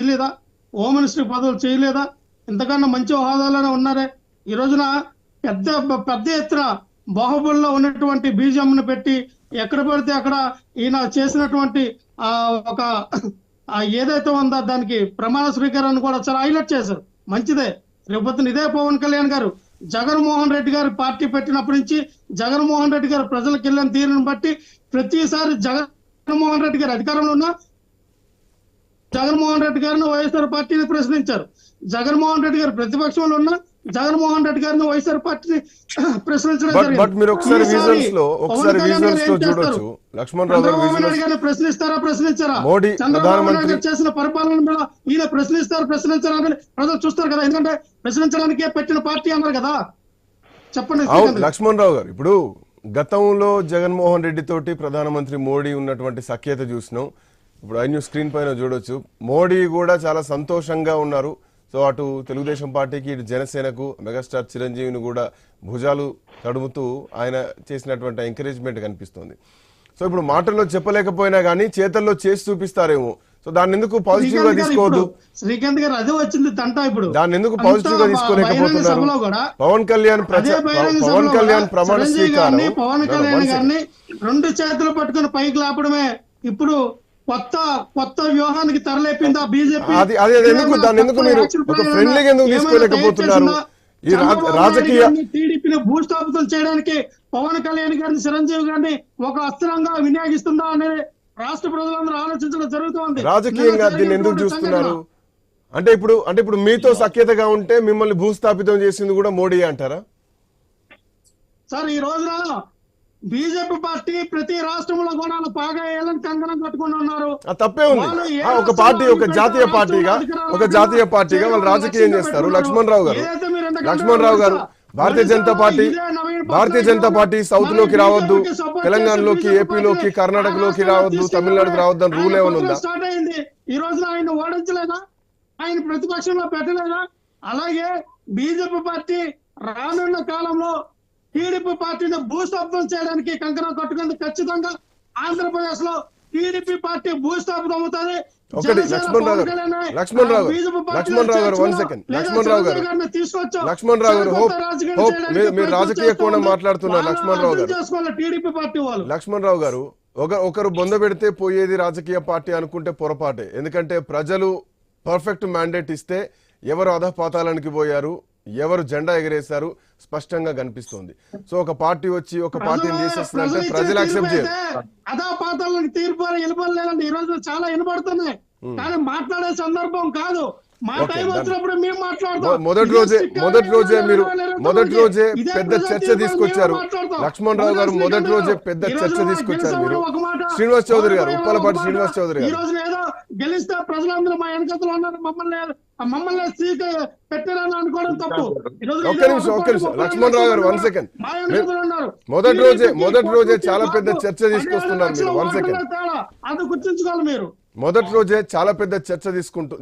చేయలేదా? Home minister పదవులు చేయలేదా? ఇంతకన్నా మంచి హోదాలోనే ఉన్నారే. ఈ రోజున పెద్ద పెద్ద ఎత్తున బాహుబలిలో ఉన్నటువంటి బీజంను పెట్టి ఎక్కడ పడితే అక్కడ ఈయన చేసినటువంటి ఆ ఒక ఏదైతే ఉందో దానికి ప్రమాణ స్వీకారాన్ని కూడా చాలా హైలైట్ చేశారు. మంచిదే. రేపొద్దున ఇదే పవన్ కళ్యాణ్ గారు జగన్మోహన్ రెడ్డి గారు పార్టీ పెట్టినప్పటి నుంచి జగన్మోహన్ రెడ్డి గారు ప్రజలకు వెళ్ళిన తీరును బట్టి ప్రతిసారి జగన్మోహన్ రెడ్డి గారు అధికారంలో ఉన్నా జగన్మోహన్ రెడ్డి గారిని వైఎస్ఆర్ పార్టీని ప్రశ్నించారు. జగన్మోహన్ రెడ్డి గారు ప్రతిపక్షంలో ఉన్న జగన్మోహన్ రెడ్డి గారిని వైఎస్ఆర్ పార్టీని ప్రశ్నించడం జరిగింది. లక్ష్మణ్ గారిని ప్రశ్నిస్తారా ప్రశ్నించారా? చంద్రబాబు నాయుడు గారు చేసిన పరిపాలన మీద ఈయన ప్రశ్నిస్తారు ప్రశ్నించారా అని ప్రజలు చూస్తారు కదా. ఎందుకంటే ప్రశ్నించడానికే పెట్టిన పార్టీ అన్నారు కదా. చెప్పండి. లక్ష్మణ్ రావు గారు. ఇప్పుడు గతంలో జగన్మోహన్ రెడ్డి తోటి ప్రధానమంత్రి మోడీ ఉన్నటువంటి సఖ్యత చూసినాం. ఇప్పుడు ఐ న్యూస్ స్క్రీన్ పైన చూడొచ్చు. మోడీ కూడా చాలా సంతోషంగా ఉన్నారు. సో అటు తెలుగుదేశం పార్టీకి ఇటు జనసేనకు మెగాస్టార్ చిరంజీవిని కూడా భుజాలు తడుముతూ ఆయన చేసినటువంటి ఎంకరేజ్మెంట్ కనిపిస్తుంది. సో ఇప్పుడు మాటల్లో చెప్పలేకపోయినా కానీ చేతల్లో చేసి చూపిస్తారేమో. సో దాన్ని ఎందుకు పాజిటివ్గా తీసుకోవద్దు? శ్రీకాంత్ గారు అదే వచ్చింది తంట ఇప్పుడు. దాన్ని ఎందుకు పాజిటివ్గా తీసుకోలేకపోతున్నారు? పవన్ కళ్యాణ్ పవన్ కళ్యాణ్ ప్రమాణ స్వీకారం. పవన్ కళ్యాణ్. గారిని రెండు చేతులు పట్టుకుని పైకి లేపడమే. ఇప్పుడు కొత్త కొత్త వ్యూహానికి తరలేపిందా బీజేపీ? అది ఎందుకు? దాన్ని ఎందుకు మీరు ఒక ఫ్రెండ్లీగా ఎందుకు తీసుకోలేకపోతున్నారు ఈ రాజ- రాజకీయ టీడీపీని భూస్థాపితం చేయడానికి పవన్ కళ్యాణ్ గారిని చిరంజీవి గారిని ఒక అస్త్రంగా వినియోగిస్తుందా అనేది రాష్ట్ర ప్రజలందరూ ఆలోచించడం జరుగుతోంది. రాజకీయంగా దీన్ని ఎందుకు చూస్తున్నారు. అంటే ఇప్పుడు అంటే ఇప్పుడు మీతో సఖ్యతగా ఉంటే మిమ్మల్ని భూస్థాపితం చేసింది కూడా మోడీ అంటారా? సార్ ఈ రోజున బీజేపీ పార్టీ ప్రతి రాష్ట్రంలో కూడా పాగా వేయాలని కంకణం కట్టుకుని ఉన్నారు. తప్పే ఉంది. ఒక పార్టీ ఒక జాతీయ పార్టీగా ఒక జాతీయ పార్టీగా వాళ్ళు రాజకీయం చేస్తారు. లక్ష్మణ్ రావు గారు. లక్ష్మణ్ రావు గారు భారతీయ జనతా పార్టీ భారతీయ జనతా పార్టీ సౌత్లోకి రావద్దు తెలంగాణలోకి ఏపీలోకి కర్ణాటకలోకి రావద్దు తమిళనాడుకి రావద్దు అని రూల్ ఏమైనా ఉందా? ఈ రోజున ఆయన ఓడించలేదా? ఆయన ప్రతిపక్షంలో పెట్టలేదా? అలాగే బీజేపీ పార్టీ రానున్న కాలంలో టీడీపీ పార్టీని భూస్థాపితం చేయడానికి కంకణం కట్టుకుంది ఖచ్చితంగా ఆంధ్రప్రదేశ్లో టీడీపీ పార్టీ భూస్థాపితం అవుతుంది ఒకటి జనసేన లక్ష్మణ్ రావు గారు పవన్ కళ్యాణ్ లక్ష్మణ్ రావు గారు బీజేపీ పార్టీలో లక్ష్మణ్ రావు గారు వన్ చేర్చుకుని సెకండ్ లేదా లక్ష్మణ్ రావు గారు చంద్రబాబు గారిని తీసుకొచ్చాం. లక్ష్మణ్ రావు గారు హోప్ సరికొత్త రాజకీయం హోప్ మీరు కోణం. మాట్లాడుతున్నారు లక్ష్మణ్ రావు గారు లక్ష్మణ్ రావు ఒక ఒకరు బొంద పెడితే పోయేది రాజకీయ పార్టీ అనుకుంటే పొరపాటే ఎందుకంటే ప్రజలు పర్ఫెక్ట్ మ్యాండేట్ ఇస్తే ఎవరు అధపాతాలనికి పోయారు ఎవరు జెండా ఎగరేశారు స్పష్టంగా కనిపిస్తుంది. సో ఒక పార్టీ వచ్చి ఒక పార్టీని తీసేస్తుందంటే ప్రజలు యాక్సెప్ట్ చేయరు. అదా పాత్రలకు తీర్పు వినపడలేదండి. ఈ రోజు చాలా వినపడుతున్నాయి. కానీ మాట్లాడే సందర్భం కాదు. మొదటి రోజే మొదటి రోజే మీరు మొదటి రోజే పెద్ద చర్చ తీసుకొచ్చారు. లక్ష్మణ్ రావు గారు మొదటి రోజే పెద్ద చర్చ తీసుకొచ్చారు మీరు. శ్రీనివాస్ చౌదరి గారు ఉప్పలపాటి శ్రీనివాస్. చౌదరి గారు. గెలిస్తే ప్రజలందరూ మా వెనకతలు ఉన్నారు. మమ్మల్ని మమ్మల్ని సీట్ పెట్టారని లక్ష్మణ్ రావు గారు, వెనకతలు ఉన్నారు. మొదటి రోజే మొదటి రోజే చాలా పెద్ద చర్చ తీసుకొస్తున్నారు మీరు. వన్ సెకండ్ ఓట్ల తేడా. అది గుర్తుంచుకోవాలి మీరు. మొదటి రోజే చాలా పెద్ద చర్చ తీసుకుంటూ